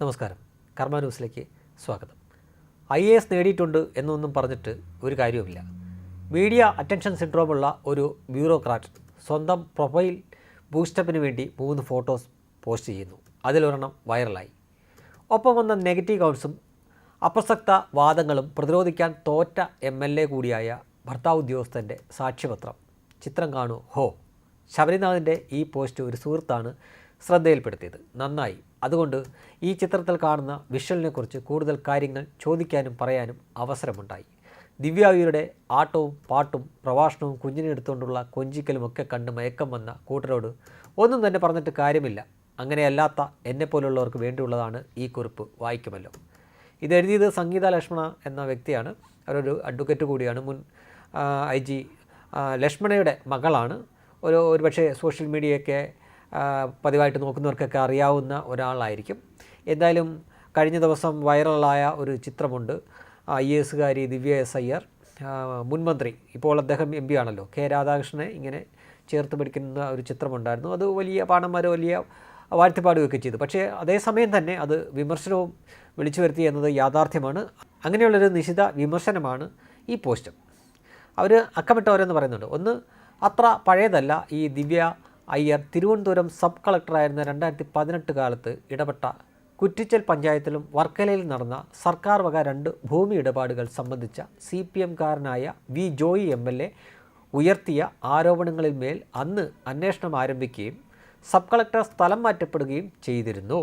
നമസ്കാരം. കർമ്മ ന്യൂസിലേക്ക് സ്വാഗതം. ഐ എ എസ് നേടിയിട്ടുണ്ട് എന്നൊന്നും പറഞ്ഞിട്ട് ഒരു കാര്യവുമില്ല. മീഡിയ അറ്റൻഷൻ സിൻഡ്രോമുള്ള ഒരു ബ്യൂറോക്രാറ്റ് സ്വന്തം പ്രൊഫൈൽ ബൂസ്റ്റപ്പിന് വേണ്ടി മൂന്ന് ഫോട്ടോസ് പോസ്റ്റ് ചെയ്യുന്നു. അതിലൊരെണ്ണം വൈറലായി. ഒപ്പം വന്ന നെഗറ്റീവ് കൗൺസും അപ്രസക്ത വാദങ്ങളും പ്രതിരോധിക്കാൻ തോറ്റ എം എൽ എ കൂടിയായ ഭർത്താവ് ഉദ്യോഗസ്ഥന്റെ സാക്ഷ്യപത്രം. ചിത്രം കാണൂ. ഹോ. ശബരിനാഥിന്റെ ഈ പോസ്റ്റ് ഒരു സുഹൃത്താണ് ശ്രദ്ധയിൽപ്പെടുത്തിയത്. നന്നായി. അതുകൊണ്ട് ഈ ചിത്രത്തിൽ കാണുന്ന വിഷ്വലിനെക്കുറിച്ച് കൂടുതൽ കാര്യങ്ങൾ ചോദിക്കാനും പറയാനും അവസരമുണ്ടായി. ദിവ്യാവിയുടെ ആട്ടവും പാട്ടും പ്രഭാഷണവും കുഞ്ഞിനെ എടുത്തുകൊണ്ടുള്ള കൊഞ്ചിക്കലുമൊക്കെ കണ്ട് മയക്കം വന്ന കൂട്ടരോട് ഒന്നും തന്നെ പറഞ്ഞിട്ട് കാര്യമില്ല. അങ്ങനെയല്ലാത്ത എന്നെപ്പോലുള്ളവർക്ക് വേണ്ടിയുള്ളതാണ് ഈ കുറിപ്പ് വായിക്കുമല്ലോ. ഇതെഴുതിയത് സംഗീത ലക്ഷ്മണ എന്ന വ്യക്തിയാണ്. അവരൊരു അഡ്വക്കേറ്റ് കൂടിയാണ്. മുൻ ഐ ജി ലക്ഷ്മണയുടെ മകളാണ്. ഒരു ഒരുപക്ഷെ സോഷ്യൽ മീഡിയയൊക്കെ പതിവായിട്ട് നോക്കുന്നവർക്കൊക്കെ അറിയാവുന്ന ഒരാളായിരിക്കും. എന്തായാലും കഴിഞ്ഞ ദിവസം വൈറലായ ഒരു ചിത്രമുണ്ട്. ഐ എസുകാരി ദിവ്യ എസ് അയ്യർ മുൻമന്ത്രി. ഇപ്പോൾ അദ്ദേഹം എം പി ആണല്ലോ. കെ രാധാകൃഷ്ണനെ ഇങ്ങനെ ചേർത്ത് പിടിക്കുന്ന ഒരു ചിത്രമുണ്ടായിരുന്നു. അത് വലിയ പാണന്മാർ വലിയ വാഴ്ത്തിപ്പാടുകയൊക്കെ ചെയ്തു. പക്ഷേ അതേസമയം തന്നെ അത് വിമർശനവും വിളിച്ചു വരുത്തി എന്നത് യാഥാർത്ഥ്യമാണ്. അങ്ങനെയുള്ളൊരു നിശിത വിമർശനമാണ് ഈ പോസ്റ്റ് അവർ അക്കമിട്ടവരെന്ന് പറയുന്നുണ്ട്. ഒന്ന് അത്ര പഴയതല്ല ഈ ദിവ്യ അയ്യർ തിരുവനന്തപുരം സബ് കളക്ടറായിരുന്ന രണ്ടായിരത്തി പതിനെട്ട് കാലത്ത് ഇടപെട്ട കുറ്റിച്ചൽ പഞ്ചായത്തിലും വർക്കലയിൽ നടന്ന സർക്കാർ വക രണ്ട് ഭൂമി ഇടപാടുകൾ സംബന്ധിച്ച C P എംകാരനായ V Joy M L A ഉയർത്തിയ ആരോപണങ്ങളിൽ മേൽ അന്ന് അന്വേഷണം ആരംഭിക്കുകയും സബ് കളക്ടർ സ്ഥലം മാറ്റപ്പെടുകയും ചെയ്തിരുന്നു.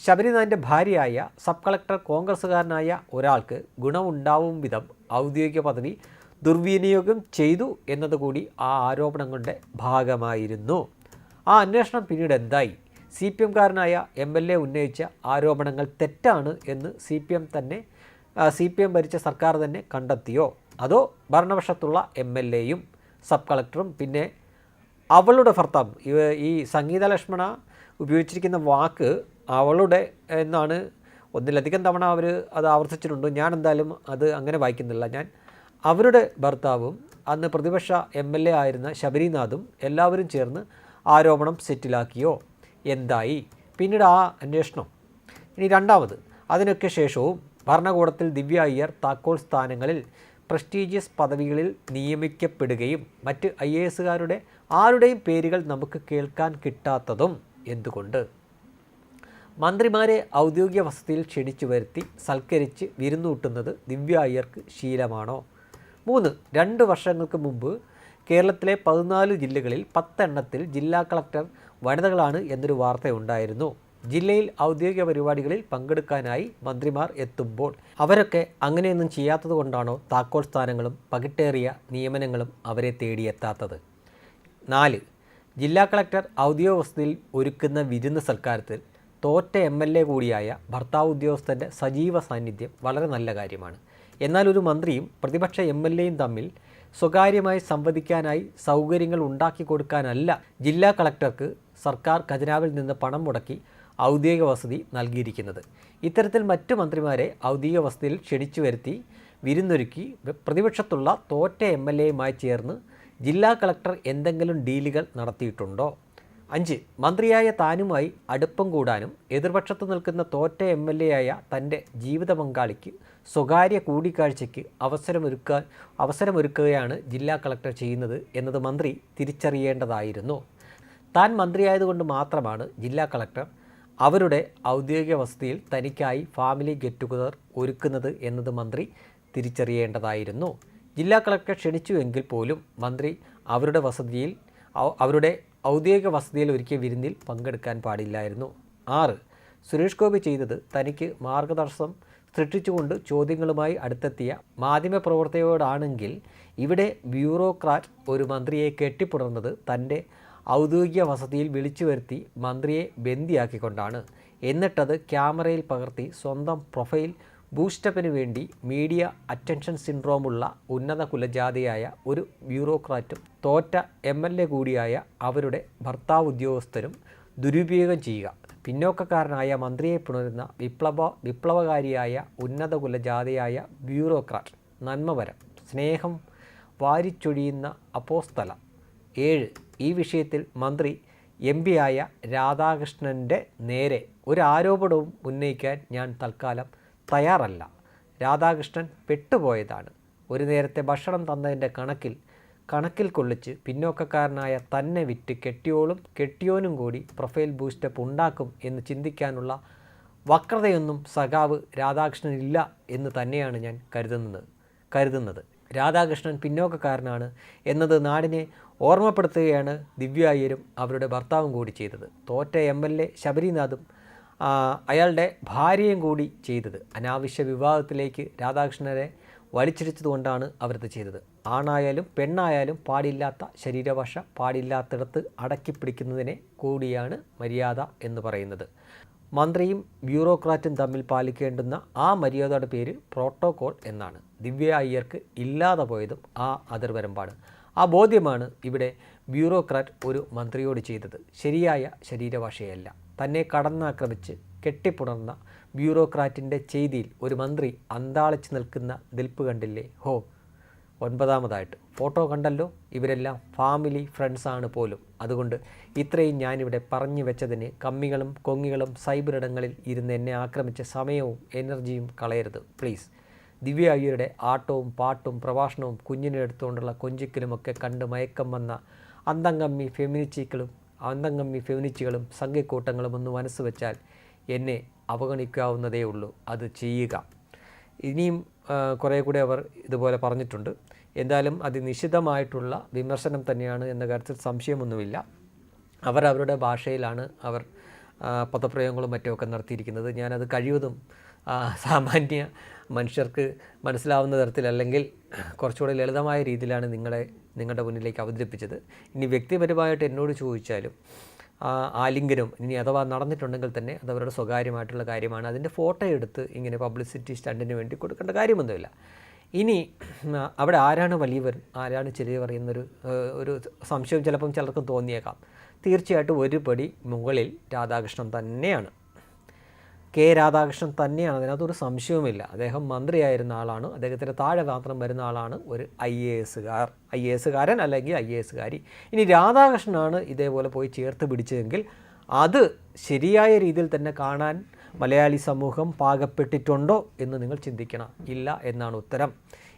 ശബരിനാഥിന്റെ ഭാര്യയായ സബ് കളക്ടർ കോൺഗ്രസ്സുകാരനായ ഒരാൾക്ക് ഗുണമുണ്ടാവും വിധം ഔദ്യോഗിക പദവി ദുർവിനിയോഗം ചെയ്തു എന്നതുകൂടി ആ ആരോപണങ്ങളുടെ ഭാഗമായിരുന്നു. ആ അന്വേഷണം പിന്നീട് എന്തായി? സി പി എംകാരനായ എം എൽ എ ഉന്നയിച്ച ആരോപണങ്ങൾ തെറ്റാണ് എന്ന് സി പി എം തന്നെ സി പി എം ഭരിച്ച സർക്കാർ തന്നെ കണ്ടെത്തിയോ? അതോ ഭരണപക്ഷത്തുള്ള എം എൽ എയും സബ് കളക്ടറും പിന്നെ അവളുടെ ഭർത്താവ്? ഈ സംഗീത ലക്ഷ്മണ ഉപയോഗിച്ചിരിക്കുന്ന വാക്ക് അവളുടെ എന്നാണ് ഒന്നിലധികം തവണ അവർ അത് ആവർത്തിച്ചിട്ടുണ്ട്. ഞാൻ എന്തായാലും അത് അങ്ങനെ വായിക്കുന്നില്ല. ഞാൻ അവരുടെ ഭർത്താവും അന്ന് പ്രതിപക്ഷ എം എൽ എ ആയിരുന്ന ശബരിനാഥും എല്ലാവരും ചേർന്ന് ആരോപണം സെറ്റിലാക്കിയോ? എന്തായി? പിന്നീട് ആ അന്വേഷണം. ഇനി രണ്ടാമത് അതിനൊക്കെ ശേഷവും ഭരണകൂടത്തിൽ ദിവ്യ അയ്യർ താക്കോൽ സ്ഥാനങ്ങളിൽ പ്രസ്റ്റീജിയസ് പദവികളിൽ നിയമിക്കപ്പെടുകയും മറ്റ് ഐ എ എസുകാരുടെ ആരുടെയും പേരുകൾ നമുക്ക് കേൾക്കാൻ കിട്ടാത്തതും എന്തുകൊണ്ട്? മന്ത്രിമാരെ ഔദ്യോഗിക വസതിയിൽ ക്ഷണിച്ചു വരുത്തി സൽക്കരിച്ച് വിരുന്നൂട്ടുന്നത് ദിവ്യ അയ്യർക്ക് ശീലമാണോ? മൂന്ന് രണ്ട് വർഷങ്ങൾക്ക് മുമ്പ് കേരളത്തിലെ പതിനാല് ജില്ലകളിൽ പത്തെണ്ണത്തിൽ ജില്ലാ കളക്ടർ വനിതകളാണ് എന്നൊരു വാർത്തയുണ്ടായിരുന്നു. ജില്ലയിൽ ഔദ്യോഗിക പരിപാടികളിൽ പങ്കെടുക്കാനായി മന്ത്രിമാർ എത്തുമ്പോൾ അവരൊക്കെ അങ്ങനെയൊന്നും ചെയ്യാത്തത് കൊണ്ടാണോ താക്കോൽ സ്ഥാനങ്ങളും പകിട്ടേറിയ നിയമനങ്ങളും അവരെ തേടിയെത്താത്തത്? നാല് ജില്ലാ കളക്ടർ ഔദ്യോഗിക വസതിയിൽ ഒരുക്കുന്ന വിരുന്ന് സൽക്കാരത്തിൽ തോറ്റ എം എൽ എ കൂടിയായ ഭർത്താവ് ഉദ്യോഗസ്ഥന്റെ സജീവ സാന്നിധ്യം വളരെ നല്ല കാര്യമാണ്. എന്നാൽ ഒരു മന്ത്രിയും പ്രതിപക്ഷ എം എൽ എയും തമ്മിൽ സ്വകാര്യമായി സംവദിക്കാനായി സൗകര്യങ്ങൾ ഉണ്ടാക്കി കൊടുക്കാനല്ല ജില്ലാ കളക്ടർക്ക് സർക്കാർ ഖജനാവിൽ നിന്ന് പണം മുടക്കി ഔദ്യോഗിക വസതി നൽകിയിരിക്കുന്നത്. ഇത്തരത്തിൽ മറ്റു മന്ത്രിമാരെ ഔദ്യോഗിക വസതിയിൽ ക്ഷണിച്ചു വരുത്തി വിരുന്നൊരുക്കി പ്രതിപക്ഷത്തുള്ള തോറ്റ എം എൽ എയുമായി ചേർന്ന് ജില്ലാ കളക്ടർ എന്തെങ്കിലും ഡീലുകൾ നടത്തിയിട്ടുണ്ടോ? അഞ്ച് മന്ത്രിയായ താനുമായി അടുപ്പം കൂടാനും എതിർപക്ഷത്ത് നിൽക്കുന്ന തോറ്റ എം എൽ എ ആയ തന്റെ ജീവിത പങ്കാളിക്ക് സ്വകാര്യ കൂടിക്കാഴ്ചയ്ക്ക് അവസരമൊരുക്കാൻ അവസരമൊരുക്കുകയാണ് ജില്ലാ കളക്ടർ ചെയ്യുന്നത് എന്നത് മന്ത്രി തിരിച്ചറിയേണ്ടതായിരുന്നു. താൻ മന്ത്രിയായതുകൊണ്ട് മാത്രമാണ് ജില്ലാ കളക്ടർ അവരുടെ ഔദ്യോഗിക വസതിയിൽ തനിക്കായി ഫാമിലി ഗെറ്റ് ടുഗദർ ഒരുക്കുന്നത് എന്നത് മന്ത്രി തിരിച്ചറിയേണ്ടതായിരുന്നു. ജില്ലാ കളക്ടർ ക്ഷണിച്ചുവെങ്കിൽ പോലും മന്ത്രി അവരുടെ വസതിയിൽ അവരുടെ ഔദ്യോഗിക വസതിയിൽ ഒരുക്കിയ വിരുന്നിൽ പങ്കെടുക്കാൻ പാടില്ലായിരുന്നു. ആറ്. സുരേഷ് ഗോപി ചെയ്തത് തനിക്ക് മാർഗദർശനം സൃഷ്ടിച്ചുകൊണ്ട് ചോദ്യങ്ങളുമായി അടുത്തെത്തിയ മാധ്യമപ്രവർത്തകയോടാണെങ്കിൽ ഇവിടെ ബ്യൂറോക്രാറ്റ് ഒരു മന്ത്രിയെ കെട്ടിപ്പുണർന്നത് തന്റെ ഔദ്യോഗിക വസതിയിൽ വിളിച്ചു വരുത്തി മന്ത്രിയെ ബന്ദിയാക്കിക്കൊണ്ടാണ്. എന്നിട്ടത് ക്യാമറയിൽ പകർത്തി സ്വന്തം പ്രൊഫൈൽ ബൂസ്റ്റപ്പിന് വേണ്ടി മീഡിയ അറ്റൻഷൻ സിൻഡ്രോമുള്ള ഉന്നത കുലജാതിയായ ഒരു ബ്യൂറോക്രാറ്റും തോറ്റ എം എൽ എ കൂടിയായ അവരുടെ ഭർത്താവ് ഉദ്യോഗസ്ഥരും ദുരുപയോഗം ചെയ്യുക. പിന്നോക്കക്കാരനായ മന്ത്രിയെ പുണരുന്ന വിപ്ലവ വിപ്ലവകാരിയായ ഉന്നത ജാതിയായ ബ്യൂറോക്രാറ്റ് നന്മവരം സ്നേഹം വാരിച്ചൊഴിയുന്ന അപ്പോസ്തല. ഏഴ് ഈ വിഷയത്തിൽ മന്ത്രി എം പിയായ രാധാകൃഷ്ണന്റെ നേരെ ഒരു ആരോപണവും ഉന്നയിക്കാൻ ഞാൻ തൽക്കാലം തയ്യാറല്ല. രാധാകൃഷ്ണൻ പെട്ടുപോയതാണ്. ഒരു നേരത്തെ ഭക്ഷണം തന്നതിന്റെ കണക്കിൽ കണക്കിൽ കൊള്ളിച്ച് പിന്നോക്കക്കാരനായ തന്നെ വിറ്റ് കെട്ടിയോളും കെട്ടിയോനും കൂടി പ്രൊഫൈൽ ബൂസ്റ്റപ്പ് ഉണ്ടാക്കും എന്ന് ചിന്തിക്കാനുള്ള വക്രതയൊന്നും സഖാവ് രാധാകൃഷ്ണനില്ല എന്ന് തന്നെയാണ് ഞാൻ കരുതുന്നത് കരുതുന്നത്. രാധാകൃഷ്ണൻ പിന്നോക്കക്കാരനാണ് എന്നത് നാടിനെ ഓർമ്മപ്പെടുത്തുകയാണ് ദിവ്യ അയ്യരും അവരുടെ ഭർത്താവും കൂടി ചെയ്തത്. തോറ്റ എം എൽ എ ശബരിനാഥും അയാളുടെ ഭാര്യയും കൂടി ചെയ്തത്. അനാവശ്യ വിവാഹത്തിലേക്ക് രാധാകൃഷ്ണനെ വലിച്ചിടിച്ചതുകൊണ്ടാണ് അവരത് ചെയ്തത്. ആണായാലും പെണ്ണായാലും പാടില്ലാത്ത ശരീരഭാഷ പാടില്ലാത്തിടത്ത് അടക്കി പിടിക്കുന്നതിനെ കൂടിയാണ് മര്യാദ എന്ന് പറയുന്നത്. മന്ത്രിയും ബ്യൂറോക്രാറ്റും തമ്മിൽ പാലിക്കേണ്ടുന്ന ആ മര്യാദയുടെ പേര് പ്രോട്ടോകോൾ എന്നാണ്. ദിവ്യ അയ്യർക്ക് ഇല്ലാതെ പോയതും ആ അതിർവരമ്പാണ്. ആ ബോധ്യമാണ് ഇവിടെ ബ്യൂറോക്രാറ്റ് ഒരു മന്ത്രിയോട് ചെയ്തത്. ശരിയായ ശരീരഭാഷയല്ല. തന്നെ കടന്നാക്രമിച്ച് കെട്ടിപ്പുണർന്ന ബ്യൂറോക്രാറ്റിന്റെ ചെയ്തിയിൽ ഒരു മന്ത്രി അന്താളിച്ച് നിൽക്കുന്ന നിൽപ്പ് കണ്ടില്ലേ? ഹോ ഒൻപതാമതായിട്ട്. ഫോട്ടോ കണ്ടല്ലോ? ഇവരെല്ലാം ഫാമിലി ഫ്രണ്ട്സാണ് പോലും. അതുകൊണ്ട് ഇത്രയും ഞാനിവിടെ പറഞ്ഞു വെച്ചതിന് കമ്മികളും കൊങ്ങികളും സൈബർ ഇടങ്ങളിൽ ഇരുന്ന് എന്നെ ആക്രമിച്ച സമയവും എനർജിയും കളയരുത്. പ്ലീസ്. ദിവ്യ ആട്ടവും പാട്ടും പ്രഭാഷണവും കുഞ്ഞിനെ എടുത്തുകൊണ്ടുള്ള കൊഞ്ചിക്കലുമൊക്കെ കണ്ട് മയക്കം വന്ന അന്തംകമ്മി ഫെമിനിച്ചിക്കളും അന്തംകമ്മി ഫെമിനിച്ചുകളും സംഘക്കൂട്ടങ്ങളും ഒന്ന് മനസ്സ് വെച്ചാൽ എന്നെ അവഗണിക്കാവുന്നതേ ഉള്ളൂ അത് ചെയ്യുക. ഇനിയും കുറേ കൂടി അവർ ഇതുപോലെ പറഞ്ഞിട്ടുണ്ട്. എന്തായാലും അതിനിശിതമായിട്ടുള്ള വിമർശനം തന്നെയാണ് എന്ന കാര്യത്തിൽ സംശയമൊന്നുമില്ല. അവർ അവരുടെ ഭാഷയിലാണ് അവർ പദപ്രയോഗങ്ങളും മറ്റുമൊക്കെ നടത്തിയിരിക്കുന്നത്. ഞാനത് കഴിവതും സാമാന്യ മനുഷ്യർക്ക് മനസ്സിലാവുന്ന തരത്തിൽ അല്ലെങ്കിൽ കുറച്ചുകൂടെ ലളിതമായ രീതിയിലാണ് നിങ്ങളെ നിങ്ങളുടെ മുന്നിലേക്ക് അവതരിപ്പിച്ചത്. ഇനി വ്യക്തിപരമായിട്ട് എന്നോട് ചോദിച്ചാലും ആലിംഗനം ഇനി അഥവാ നടന്നിട്ടുണ്ടെങ്കിൽ തന്നെ അത് അവരുടെ സ്വകാര്യമായിട്ടുള്ള കാര്യമാണ്. അതിന്റെ ഫോട്ടോ എടുത്ത് ഇങ്ങനെ പബ്ലിസിറ്റി സ്റ്റണ്ടിന് വേണ്ടി കൊടുക്കേണ്ട കാര്യമൊന്നുമില്ല. ഇനി അവിടെ ആരാണ് വലിയവർ? ആരാണ് ചെറിയവർ എന്നൊരു ഒരു സംശയം ചിലപ്പം ചിലർക്കും തോന്നിയേക്കാം. തീർച്ചയായിട്ടും ഒരു പടി മുകളിൽ രാധാകൃഷ്ണൻ തന്നെയാണ്. കെ രാധാകൃഷ്ണൻ തന്നെയാണ്. അതിനകത്തൊരു സംശയവുമില്ല. അദ്ദേഹം മന്ത്രിയായിരുന്ന ആളാണ്. അദ്ദേഹത്തിന്റെ താഴെ മാത്രം വരുന്ന ആളാണ് ഒരു ഐ എ എസുകാർ ഐ എ എസുകാരൻ അല്ലെങ്കിൽ ഐ എ എസുകാരി ഇനി രാധാകൃഷ്ണനാണ് ഇതേപോലെ പോയി ചേർത്ത് പിടിച്ചതെങ്കിൽ അത് ശരിയായ രീതിയിൽ തന്നെ കാണാൻ മലയാളി സമൂഹം പാകപ്പെട്ടിട്ടുണ്ടോ എന്ന് നിങ്ങൾ ചിന്തിക്കണം. ഇല്ല എന്നാണ് ഉത്തരം.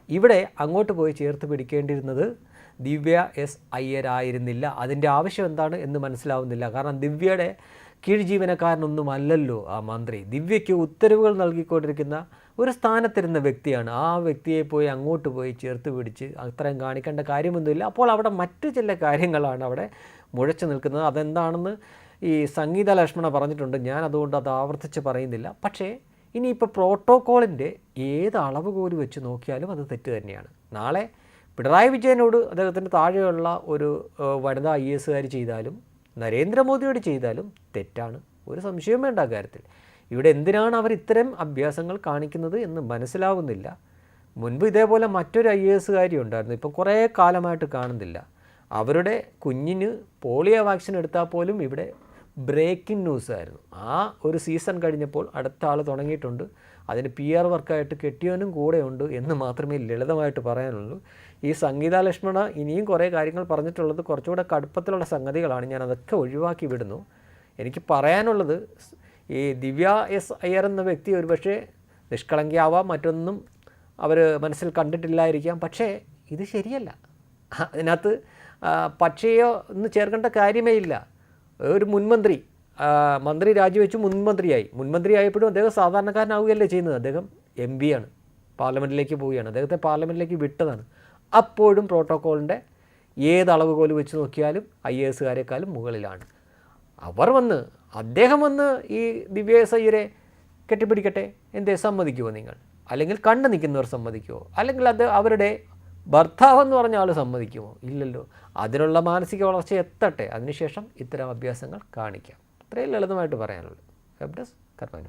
ഇവിടെ അങ്ങോട്ട് പോയി ചേർത്ത് പിടിക്കേണ്ടിയിരുന്നത് ദിവ്യ എസ് അയ്യരായിരുന്നില്ല. അതിന്റെ ആവശ്യം എന്താണ് എന്ന് മനസ്സിലാവുന്നില്ല. കാരണം ദിവ്യയുടെ കീഴ് ജീവനക്കാരനൊന്നും അല്ലല്ലോ ആ മന്ത്രി. ദിവ്യയ്ക്ക് ഉത്തരവുകൾ നൽകിക്കൊണ്ടിരിക്കുന്ന ഒരു സ്ഥാനത്തിരുന്ന വ്യക്തിയാണ്. ആ വ്യക്തിയെ പോയി അങ്ങോട്ട് പോയി ചേർത്ത് പിടിച്ച് അത്രയും കാണിക്കേണ്ട കാര്യമൊന്നുമില്ല. അപ്പോൾ അവിടെ മറ്റു ചില കാര്യങ്ങളാണ് അവിടെ മുഴച്ചു നിൽക്കുന്നത്. അതെന്താണെന്ന് ഈ സംഗീത ലക്ഷ്മണ പറഞ്ഞിട്ടുണ്ട്. ഞാൻ അതുകൊണ്ട് അത് ആവർത്തിച്ച് പറയുന്നില്ല. പക്ഷേ ഇനിയിപ്പോൾ പ്രോട്ടോക്കോളിന്റെ ഏത് അളവ് കോൽ വെച്ച് നോക്കിയാലും അത് തെറ്റ് തന്നെയാണ്. നാളെ പിണറായി വിജയനോട് അദ്ദേഹത്തിന്റെ താഴെയുള്ള ഒരു വനിതാ ഐ എസുകാർ ചെയ്താലും നരേന്ദ്രമോദിയോട് ചെയ്താലും തെറ്റാണ്. ഒരു സംശയവും വേണ്ട കാര്യത്തിൽ. ഇവിടെ എന്തിനാണ് അവർ ഇത്തരം അഭ്യാസങ്ങൾ കാണിക്കുന്നത് എന്ന് മനസ്സിലാവുന്നില്ല. മുൻപ് ഇതേപോലെ മറ്റൊരു ഐ എ എസുകാരി ഉണ്ടായിരുന്നു. ഇപ്പോൾ കുറേ കാലമായിട്ട് കാണുന്നില്ല. അവരുടെ കുഞ്ഞിന് പോളിയോ വാക്സിൻ എടുത്താൽ പോലും ഇവിടെ ബ്രേക്കിംഗ് ന്യൂസ് ആയിരുന്നു. ആ ഒരു സീസൺ കഴിഞ്ഞപ്പോൾ അടുത്ത ആൾ തുടങ്ങിയിട്ടുണ്ട്. അതിന് പി ആർ വർക്കായിട്ട് കെട്ടിയവനും കൂടെ ഉണ്ട് എന്ന് മാത്രമേ ലളിതമായിട്ട് പറയാനുള്ളൂ. ഈ സംഗീത ലക്ഷ്മണ ഇനിയും കുറേ കാര്യങ്ങൾ പറഞ്ഞിട്ടുള്ളത് കുറച്ചുകൂടെ കടുപ്പത്തിലുള്ള സംഗതികളാണ്. ഞാൻ അതൊക്കെ ഒഴിവാക്കി വിടുന്നു. എനിക്ക് പറയാനുള്ളത് ഈ ദിവ്യ എസ് അയ്യർ എന്ന വ്യക്തി ഒരുപക്ഷെ നിഷ്കളങ്കിയാവാം മറ്റൊന്നും അവർ മനസ്സിൽ കണ്ടിട്ടില്ലായിരിക്കാം. പക്ഷേ ഇത് ശരിയല്ല. അതിനകത്ത് പക്ഷേയോ ഒന്ന് ചേർക്കേണ്ട കാര്യമേ ഇല്ല. ഒരു മുൻമന്ത്രി മന്ത്രി രാജിവെച്ച് മുൻമന്ത്രിയായി. മുൻമന്ത്രി ആയപ്പോഴും അദ്ദേഹം സാധാരണക്കാരനാവുകയല്ലേ ചെയ്യുന്നത്? അദ്ദേഹം എം പി ആണ്. പാർലമെന്റിലേക്ക് പോവുകയാണ്. അദ്ദേഹത്തെ പാർലമെന്റിലേക്ക് വിട്ടതാണ്. അപ്പോഴും പ്രോട്ടോക്കോളിന്റെ ഏത് പോലും വെച്ച് നോക്കിയാലും ഐ എ എസുകാരെക്കാളും മുകളിലാണ്. അവർ വന്ന് അദ്ദേഹം വന്ന് ഈ ദിവ്യേസ് അയ്യരെ കെട്ടിപ്പിടിക്കട്ടെ എന്തേ സമ്മതിക്കുമോ നിങ്ങൾ? അല്ലെങ്കിൽ കണ്ടു നിൽക്കുന്നവർ സമ്മതിക്കുമോ അല്ലെങ്കിൽ അത് അവരുടെ ഭർത്താവെന്ന് പറഞ്ഞ ആൾ സമ്മതിക്കുമോ? ഇല്ലല്ലോ. അതിനുള്ള മാനസിക വളർച്ച എത്തട്ടെ. അതിനുശേഷം ഇത്തരം അഭ്യാസങ്ങൾ കാണിക്കാം. ഇത്രയും ലളിതമായിട്ട് പറയാനുള്ളൂ. വെബ് ഡെസ്ക് കർമ്മ